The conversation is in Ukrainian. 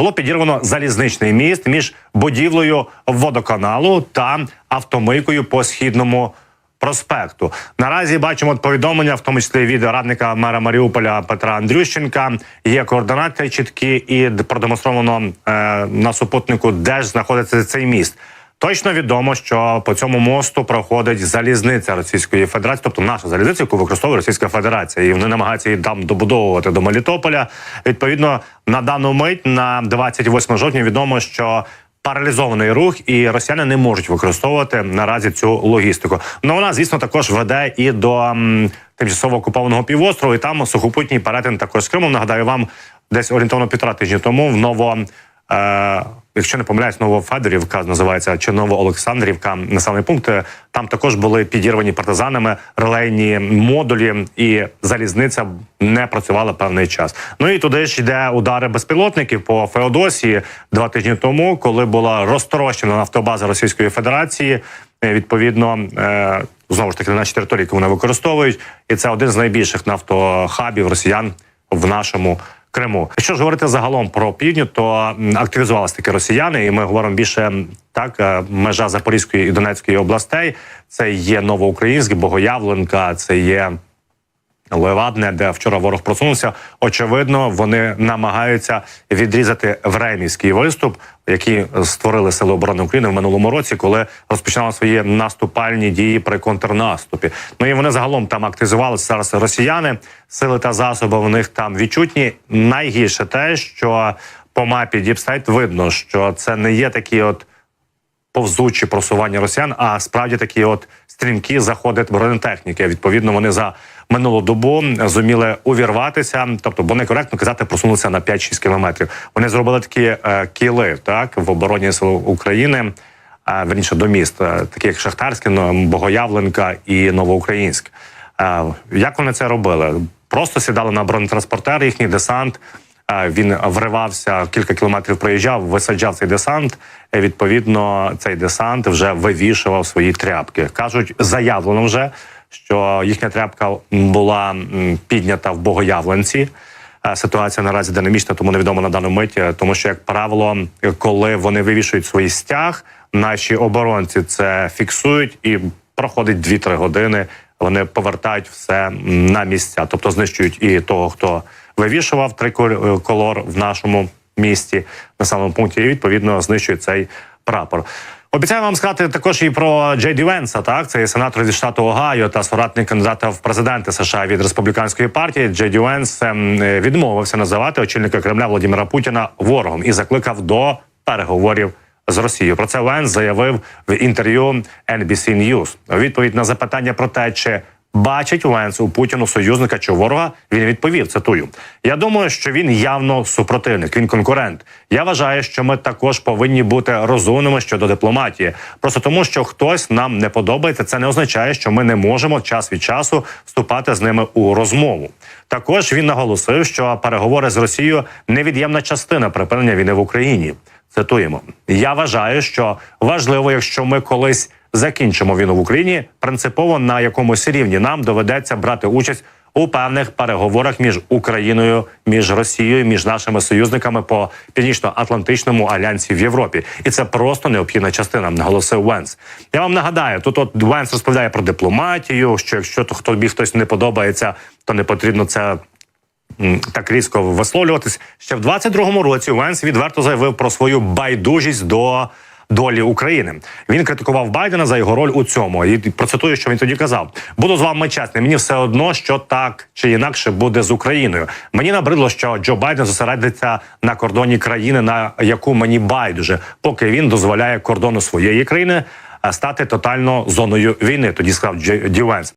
було підірвано залізничний міст між будівлею водоканалу та автомийкою по східному. Проспекту наразі бачимо повідомлення, в тому числі від радника мера Маріуполя Петра Андрющенка. Є координати чіткі і продемонстровано е, на супутнику, де ж знаходиться цей міст. Точно відомо, що по цьому мосту проходить залізниця Російської Федерації, тобто наша залізниця, яку використовує Російська Федерація, і вони намагаються її там добудовувати до Мелітополя. Відповідно, на дану мить на 28 жовтня відомо, що паралізований рух, і росіяни не можуть використовувати наразі цю логістику. Ну вона, звісно, також веде і до м, тимчасово окупованого півострову, і там сухопутній перетин також з Кримом. Нагадаю вам, десь орієнтовно півтора тижні тому в ново. Якщо не помиляюсь, Новофедорівка називається чи Новоолександрівка, населений пункт. Там також були підірвані партизанами релейні модулі, і залізниця не працювала певний час. Ну і туди ж йде удари безпілотників по Феодосії два тижні тому, коли була розтрощена нафтобаза Російської Федерації. Е, Відповідно, е, знову ж таки на нашій території, яку вони використовують, і це один з найбільших нафтохабів росіян в нашому. Криму, що ж говорити загалом про півдню, то активізувалися такі росіяни, і ми говоримо більше так. е, Межа Запорізької і Донецької областей. Це є Новоукраїнськ, Богоявленка, це є Левадне, де вчора ворог просунувся. Очевидно, вони намагаються відрізати времівський виступ, який створили сили оборони України в минулому році, коли розпочинали свої наступальні дії при контрнаступі. Ну і вони загалом там активізувалися зараз росіяни. Сили та засоби в них там відчутні. Найгірше те, що по мапі Діпстайт видно, що це не є такі от повзучі просування росіян, а справді такі от стрімкі заходи бронетехніки. Відповідно, вони за минулу добу зуміли увірватися, тобто, бо некоректно казати, просунулися на 5-6 кілометрів. Вони зробили такі е, кіли так в обороні сил України. е, Верніше до міст, е, такі як Шахтарське, Богоявленка і Новоукраїнськ. Е, Як вони це робили? Просто сідали на бронетранспортер, їхній десант. Він вривався кілька кілометрів, проїжджав, висаджав цей десант. Е, Відповідно, цей десант вже вивішував свої тряпки. кажуть, заявлено вже, що їхня тряпка була піднята в Богоявленці. Е, Ситуація наразі динамічна, тому невідомо на дану мить, е, тому що, як правило, коли вони вивішують свій стяг, наші оборонці це фіксують і проходить 2-3 години. Вони повертають все на місця, тобто знищують і того, хто вивішував триколор в нашому місті на самому пункті, і відповідно знищують цей прапор. Обіцяю вам сказати також і про Джей Ді Венса. Так, це сенатор зі штату Огайо та соратник кандидата в президенти США від республіканської партії. Джей Ді Венс ем, е, відмовився називати очільника Кремля Володимира Путіна ворогом і закликав до переговорів з Росією. Про це Венс заявив в інтерв'ю NBC News. Відповідь на запитання про те, чи бачить Венс у Путіну союзника чи ворога, він відповів: цитую: Я думаю, що він явно супротивник, він конкурент. Я вважаю, що ми також повинні бути розумними щодо дипломатії. Просто тому, що хтось нам не подобається, це не означає, що ми не можемо час від часу вступати з ними у розмову. Також він наголосив, що переговори з Росією невід'ємна частина припинення війни в Україні. Цитуємо: я вважаю, що важливо, якщо ми колись закінчимо війну в Україні, принципово на якомусь рівні нам доведеться брати участь у певних переговорах між Україною, між Росією, між нашими союзниками по північно-атлантичному альянсі в Європі, і це просто необхідна частина. Наголосив Венс. Я вам нагадаю, тут от Венс розповідає про дипломатію. Що якщо то тобі хтось не подобається, то не потрібно це так різко висловлюватись. Ще в 22-му році Венс відверто заявив про свою байдужість до. Долі України він критикував Байдена за його роль у цьому. І процитую, що він тоді казав: буду з вами чесним. Мені все одно, що так чи інакше буде з Україною. Мені набридло, що Джо Байден зосередиться на кордоні країни, на яку мені байдуже, поки він дозволяє кордону своєї країни е, стати тотально зоною війни. Тоді сказав Дж- Ді Венс.